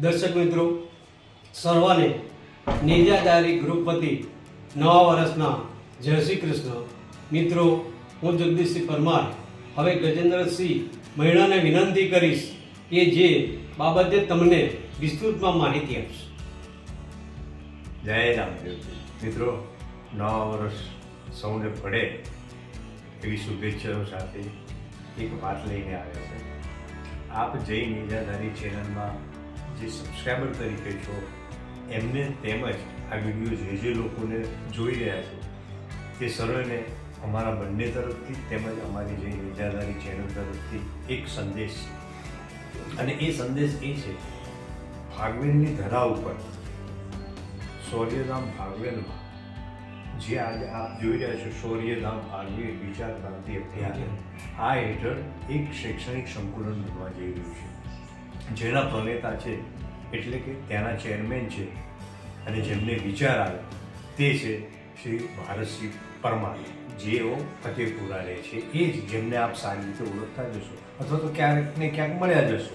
દર્શક મિત્રો, સર્વને નિર્જાદારી ગ્રુપ વતી નવા વર્ષના જય શ્રી કૃષ્ણ. મિત્રો, હું જગદીશસિંહ પરમાર. હવે ગજેન્દ્રસિંહ મહિણાને વિનંતી કરીશ કે જે બાબતે તમને વિસ્તૃતમાં માહિતી આપશે. જય રામદેવજી. મિત્રો, નવા વર્ષ સૌને પડે એવી શુભેચ્છાઓ સાથે એક વાત લઈને આવ્યા છે. આપ જય નિજાધારી ચેનલમાં જે સબસ્ક્રાઈબર તરીકે છો, એમને તેમજ આ વીડિયો જે જે લોકોને જોઈ રહ્યા છે, તે સર્વેને અમારા બંને તરફથી તેમજ અમારી જે નિજાદારી ચેનલ તરફથી એક સંદેશ છે. અને એ સંદેશ એ છે ભાગવેનની ધરા ઉપર, શૌર્યધામ ભાગવેનમાં જે આજે આપ જોઈ રહ્યા છો, શૌર્યધામ ભાગવેલ વિચાર ક્રાંતિ અભિયાન, આ હેઠળ એક શૈક્ષણિક સંકુલન બનવા જઈ રહ્યું છે. જેના પ્રણેતા છે એટલે કે ત્યાંના ચેરમેન છે અને જેમને વિચાર આવે તે છે શ્રી ભારતસિંહ પરમાર. જેઓ ફતેપુરા રહે છે. એ જ જેમને આપ સારી રીતે ઓળખતા જશો અથવા તો ક્યારેક ને ક્યાંક મળ્યા જશો.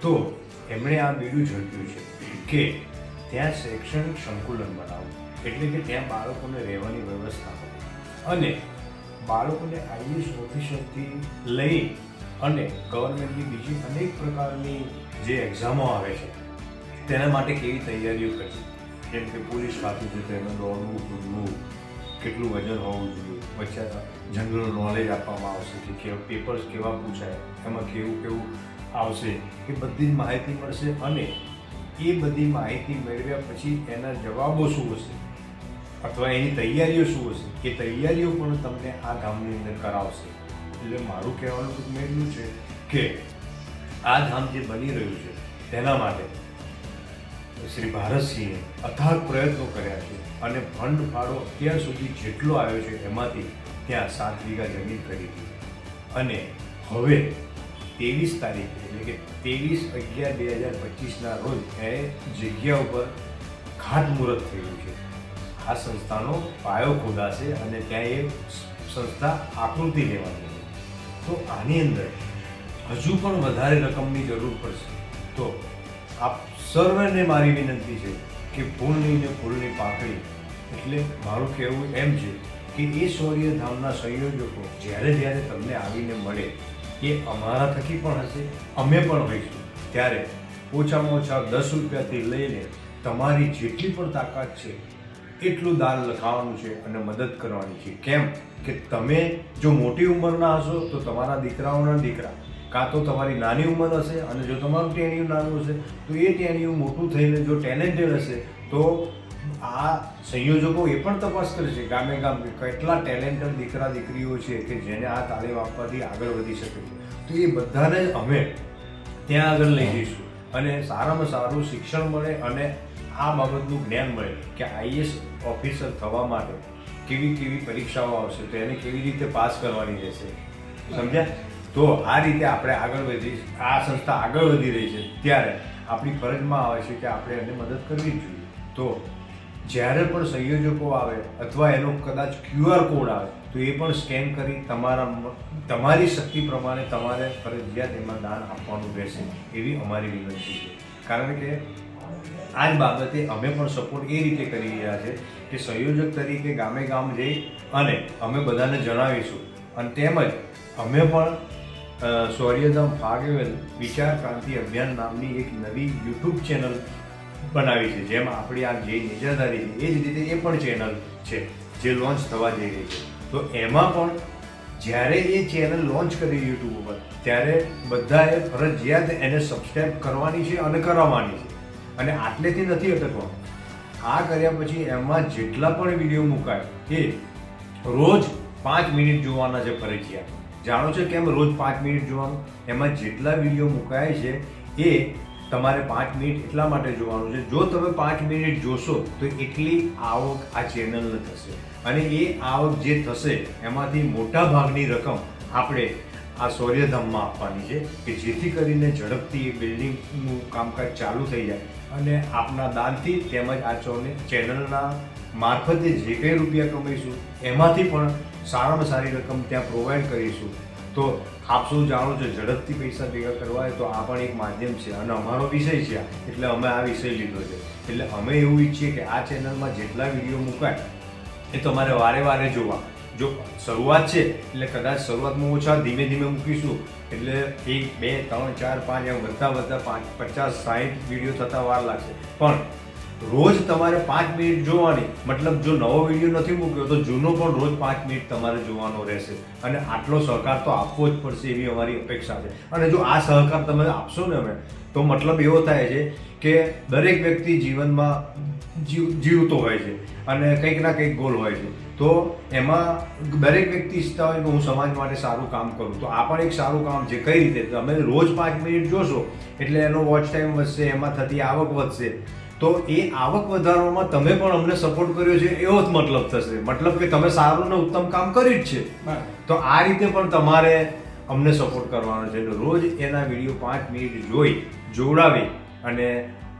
તો એમણે આ બીડું ઝડપ્યું છે કે ત્યાં શૈક્ષણિક સંકુલન બનાવવું એટલે કે ત્યાં બાળકોને રહેવાની વ્યવસ્થા હોય અને બાળકોને આઈએસ ઓફિસરથી લઈ અને ગવર્મેન્ટની બીજી અનેક પ્રકારની જે એક્ઝામો આવે છે, તેના માટે કેવી તૈયારીઓ કરશે જેમ કે પોલીસ ખાતું છે તેનું દોડવું, કૂદવું, કેટલું વજન હોવું જોઈએ. વચ્ચે જનરલ નોલેજ આપવામાં આવશે કે કેવા પેપર્સ કેવા પૂછાય, એમાં કેવું કેવું આવશે, એ બધી જ માહિતી મળશે અને એ બધી માહિતી મેળવ્યા પછી એના જવાબો શું હશે? અથવા એની તૈયારીઓ શું હશે? એ તૈયારીઓ પણ તમને આ ગામની અંદર કરાવશે. એટલે મારું કહેવાનું ટૂંકમાં છે કે આ ધામ જે બની રહ્યું છે, તેના માટે શ્રી ભારતસિંહે અથાગ પ્રયત્નો કર્યા છે અને ફંડ ફાળો અત્યાર સુધી જેટલો આવ્યો છે એમાંથી ત્યાં સાત વીઘા જમીન ખરીદી અને હવે ત્રેવીસ તારીખ એટલે કે ત્રેવીસ અગિયાર બે હજાર પચીસના રોજ એ જગ્યા ઉપર ખાતમુહૂર્ત થયું છે. આ સંસ્થાનો પાયો ખોદાશે અને ત્યાં એ સંસ્થા આકૃતિ લેવાની તો આની અંદર હજુ પણ વધારે રકમની જરૂર પડશે. તો આપ સર્વને મારી વિનંતી છે કે ફૂલની ને ફૂલની પાકડી એટલે મારું કહેવું એમ છે કે એ શૌર્યધામના સંયોજકો જ્યારે જ્યારે તમને આવીને મળે, એ અમારા થકી પણ હશે, અમે પણ હોઈશું. ત્યારે ઓછામાં ઓછા દસ રૂપિયાથી લઈને તમારી જેટલી પણ તાકાત છે એટલું દાન લખાવવાનું છે અને મદદ કરવાની છે? કેમ? કે તમે જો મોટી ઉંમરના હશો, તો તમારા દીકરાઓના દીકરા, કાં તો તમારી નાની ઉંમર હશે અને જો તમારું ટેણિયું નાનું હશે, તો એ ટેણિયું મોટું થઈને જો ટેલેન્ટેડ હશે, તો આ સંયોજકો એ પણ તપાસ કરે છે ગામે ગામ કેટલા ટેલેન્ટેડ દીકરા દીકરીઓ છે કે જેને આ તાલીમ આપવાથી આગળ વધી શકે છે? તો એ બધાને અમે ત્યાં આગળ લઈ જઈશું અને સારામાં સારું શિક્ષણ મળે અને આ બાબતનું જ્ઞાન મળે કે આઈએસ ઓફિસર થવા માટે કેવી કેવી પરીક્ષાઓ આવશે તો એને કેવી રીતે પાસ કરવાની રહેશે? સમજ્યા? તો આ રીતે આપણે આગળ વધી, આ સંસ્થા આગળ વધી રહી છે. ત્યારે આપણી ફરજમાં આવે છે કે આપણે એને મદદ કરવી જોઈએ. તો જ્યારે પણ સંયોજકો આવે અથવા એનો કદાચ ક્યુઆર કોડ આવે, તો એ પણ સ્કેન કરી તમારા તમારી શક્તિ પ્રમાણે તમારે ફરજિયાત એમાં દાન આપવાનું રહેશે. એવી અમારી વિનંતી છે. કારણ કે આ જ બાબતે અમે પણ સપોર્ટ એ રીતે કરી રહ્યા છે કે સંયોજક તરીકે ગામે ગામ જઈ અને અમે બધાને જણાવીશું. અને તેમજ અમે પણ અ, ફાગેવેલ વિચાર ક્રાંતિ અભિયાન નામની એક નવી યુટ્યુબ ચેનલ બનાવી છે. જેમ આપણી આ જે નિજાદારી છે એ જ રીતે એ પણ ચેનલ છે જે લોન્ચ થવા જઈ રહી છે. તો એમાં પણ જ્યારે એ ચેનલ લોન્ચ કરી યુટ્યુબ ઉપર ત્યારે બધાએ ફરજિયાત એને સબસ્ક્રાઈબ કરવાની છે અને કરાવવાની છે. અને આટલેથી નથી અટકવાનું આ કર્યા પછી એમાં જેટલા પણ વીડિયો મુકાય એ રોજ પાંચ મિનિટ જોવાના છે ફરજિયાત. જાણો છો કેમ રોજ પાંચ મિનિટ જોવાનું? એમાં જેટલા વીડિયો મુકાય છે એ તમારે પાંચ મિનિટ એટલા માટે જોવાનું છે. જો તમે પાંચ મિનિટ જોશો, તો એટલી આવક આ ચેનલને થશે. અને એ આવક જે થશે, એમાંથી મોટા ભાગની રકમ આપણે આ શૌર્યધામમાં આપવાની છે કે જેથી કરીને ઝડપથી એ બિલ્ડિંગનું કામકાજ ચાલુ થઈ જાય અને આપના દાનથી તેમજ આ ચોને ચેનલના મારફતે જે કંઈ રૂપિયા કમાઈશું, એમાંથી પણ સારામાં સારી રકમ ત્યાં પ્રોવાઈડ કરીશું. તો આપ શું જાણો છો ઝડપથી પૈસા ભેગા કરવા હોય તો આ પણ એક માધ્યમ છે અને અમારો વિષય છે એટલે અમે આ વિષય લીધો છે. એટલે અમે એવું ઈચ્છીએ કે આ ચેનલમાં જેટલા વીડિયો મુકાય એ તમારે વારે વારે જોવા. જો શરૂઆત છે, એટલે કદાચ શરૂઆતમાં ઓછા ધીમે ધીમે મૂકીશું. એટલે એક, બે, ત્રણ, ચાર, પાંચ, એમ વધતા વધતા પાંચ, પચાસ સાઠ વીડિયો થતાં વાર લાગશે. પણ રોજ તમારે પાંચ મિનિટ જોવાની, મતલબ જો નવો વીડિયો નથી મૂક્યો, તો જૂનો પણ રોજ પાંચ મિનિટ તમારે જોવાનો રહેશે. અને આટલો સહકાર તો આપવો જ પડશે એવી અમારી અપેક્ષા છે. અને જો આ સહકાર તમે આપશો ને અમે, તો મતલબ એવો થાય છે કે દરેક વ્યક્તિ જીવનમાં જીવ, જીવતો હોય છે અને કંઈક ના કંઈક ગોલ હોય છે. તો એમાં દરેક વ્યક્તિ ઈચ્છતા હોય કે હું સમાજ માટે સારું કામ કરું. તો આ પણ એક સારું કામ છે. કઈ રીતે? તમે રોજ પાંચ મિનિટ જોશો એટલે એનો વોચ ટાઈમ વધશે એમાં થતી આવક વધશે. તો એ આવક વધારવામાં તમે પણ અમને સપોર્ટ કર્યો છે એવો જ મતલબ થશે. મતલબ કે તમે સારું ને ઉત્તમ કામ કર્યું જ છે. તો આ રીતે પણ તમારે અમને સપોર્ટ કરવાનો છે. રોજ એના વીડિયો પાંચ મિનિટ જોઈ જોડાવી અને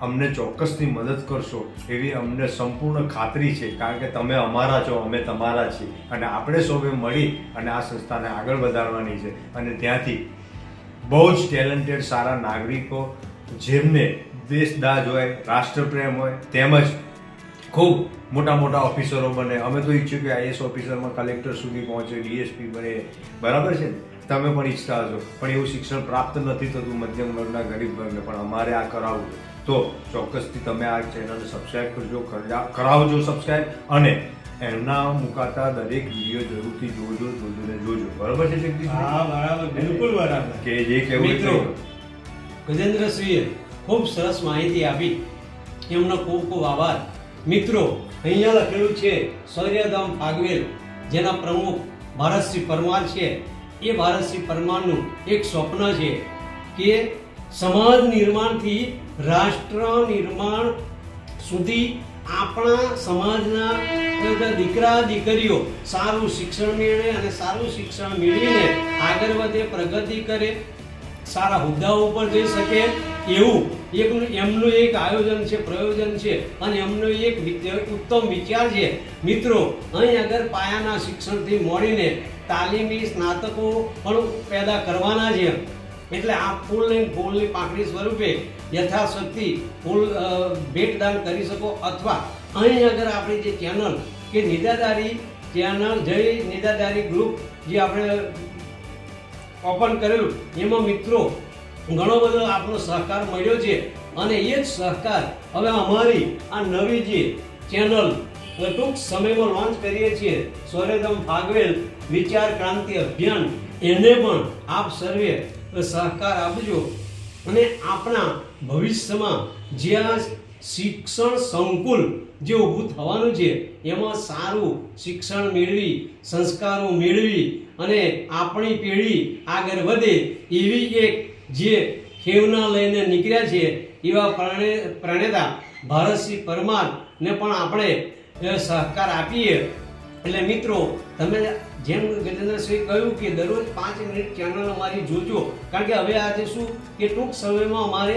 અમને ચોક્કસથી મદદ કરશો એવી અમને સંપૂર્ણ ખાતરી છે, કારણ કે તમે અમારા છો, અમે તમારા છીએ. અને આપણે સૌએ મળી અને આ સંસ્થાને આગળ વધારવાની છે. અને ત્યાંથી બહુ જ ટેલેન્ટેડ સારા નાગરિકો, જેમને દેશદાજ હોય, રાષ્ટ્રપ્રેમ હોય, તેમજ ખૂબ મોટા મોટા ઓફિસરો બને. અમે તો ઈચ્છ્યું કે આઈએસ ઓફિસરમાં કલેક્ટર સુધી પહોંચે, ડીએસપી બને. બરાબર છે ને? તમે પણ ઈચ્છતા હશો. પણ એવું શિક્ષણ પ્રાપ્ત નથી થતું મધ્યમ વર્ગના ગરીબ વર્ગને. પણ અમારે આ કરાવવું. તો ચોક્કસથી તમે આ ચેનલને સબસ્ક્રાઈબ કરજો કરા- કરાવજો સબસ્ક્રાઈબ અને એમના મુકાતા દરેક વીડિયો જરૂરથી જોજો જોજો ને જોજો. બરાબર છે જગદીશ હા બરાબર. બિલકુલ બરાબર. કે જે કેવું મિત્રો ગજેન્દ્રસિંહે ખૂબ સરસ માહિતી આપી. એમનો ખૂબ ખૂબ આભાર. મિત્રો અહીંયા લખેલું છે સૌર્યધામ ફાગવેલ જેના પ્રમુખ ભારતસિંહ પરમાર છે. એ ભારતસિંહ પરમારનું એક સ્વપ્ન છે કે સમાજ નિર્માણથી રાષ્ટ્ર નિર્માણ સુધી આપણા સમાજના દીકરા, દીકરીઓ સારું શિક્ષણ મેળવે અને સારું શિક્ષણ મેળવીને આગળ વધે, પ્રગતિ કરે, સારા હોદ્દાઓ ઉપર જઈ શકે. એવું એક એમનું એક આયોજન છે, પ્રયોજન છે અને એમનો એક ઉત્તમ વિચાર છે. મિત્રો, અહીં આગળ પાયાના શિક્ષણથી મળીને તાલીમી સ્નાતકો પણ પેદા કરવાના છે. એટલે આ ફૂલની ફૂલની પાંખડી સ્વરૂપે યથાશક્તિ ફૂલ ભેટદાન કરી શકો અથવા અહીં આગળ આપણી જે ચેનલ કે નિદાદારી ચેનલ, જય નિદાદારી ગ્રુપ જે આપણે ઓપન કરેલું, એમાં મિત્રો ઘણો બધો આપણો સહકાર મળ્યો છે અને એ જ સહકાર હવે અમારી આ નવી જે ચેનલ ટૂંક સમયમાં લોન્ચ કરીએ છીએ, સ્વરેદમ ફાગવેલ વિચાર ક્રાંતિ અભિયાન, એને પણ આપ સર્વે સહકાર આપજો. અને આપણા ભવિષ્યમાં જે આ શિક્ષણ સંકુલ જે ઊભું થવાનું છે, એમાં સારું શિક્ષણ મેળવી, સંસ્કારો મેળવી અને આપણી પેઢી આગળ વધે એવી એક જે ખેવના લઈને નીકળ્યા છે, એવા પ્રણે, પ્રણેતા ભારતસિંહ પરમારને પણ આપણે સહકાર આપીએ. એટલે મિત્રો, તમે જેમ ગજેન્દ્રસિંહ કહ્યું કે દરરોજ પાંચ મિનિટ ચેનલ અમારી જોજો. કારણ કે હવે આજે શું કે ટૂંક સમયમાં અમારે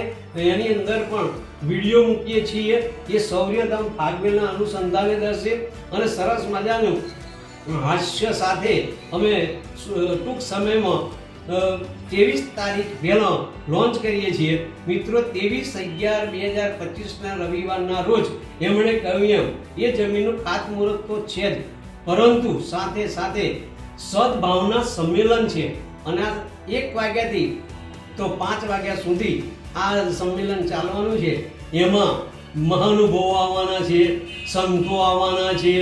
એની અંદર પણ વીડિયો મૂકીએ છીએ. એ સૌર્યધામ ફાગવેલના અનુસંધાને થશે અને સરસ મજાનું હાસ્ય સાથે અમે ટૂંક સમયમાં ત્રેવીસ તારીખ પહેલાં લોન્ચ કરીએ છીએ. મિત્રો, ત્રેવીસ અગિયાર બે હજાર પચીસના રવિવારના રોજ એમણે કહ્યું એમ, એ જમીનનું ખાતમુહૂર્ત તો છે જ. પરંતુ સાથે સાથે સદભાવના સંમેલન છે અને આ એક વાગ્યાથી તો પાંચ વાગ્યા સુધી આ સંમેલન ચાલવાનું છે. એમાં મહાનુભવો આવવાના છે, સંતો આવવાના છે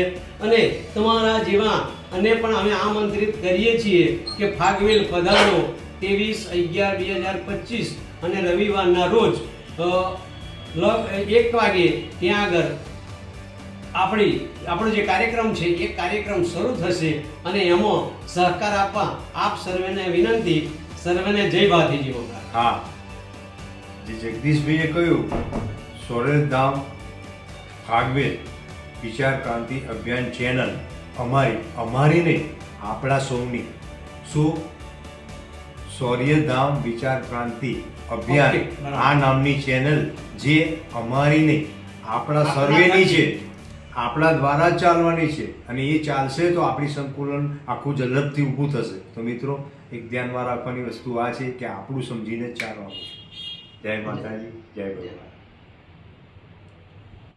અને તમારા જેવા અને પણ અમે આમંત્રિત કરીએ છીએ કે ફાગવેલ પધારો ત્રેવીસ અગિયાર બે હજાર પચીસ અને રવિવારના રોજ એક વાગે ત્યાં આગળ આપણી આપણો જે કાર્યક્રમ છે એ કાર્યક્રમ શરૂ થશે અને એમાં સહકાર આપવા આપ સર્વેને વિનંતી સર્વેને જય ભાતીજી હા. જે જગદીશભાઈએ કહ્યું સોરેધામ ફાગવેલ વિચાર ક્રાંતિ અભિયાન ચેનલ અમારી અમારી નહીં આપણા સૌની. શું? સૌર્યધામ વિચાર ક્રાંતિ અભિયાન આ નામની ચેનલ જે અમારી નહીં આપણા સર્વેની છે. આપણા દ્વારા જ ચાલવાની છે અને એ ચાલશે તો આપણી સંકુલન આખું ઝડપથી ઊભું થશે. તો મિત્રો, એક ધ્યાનમાં રાખવાની વસ્તુ આ છે કે આપણું સમજીને ચાલવાનું છે. જય માતાજી, જય ભગવાન.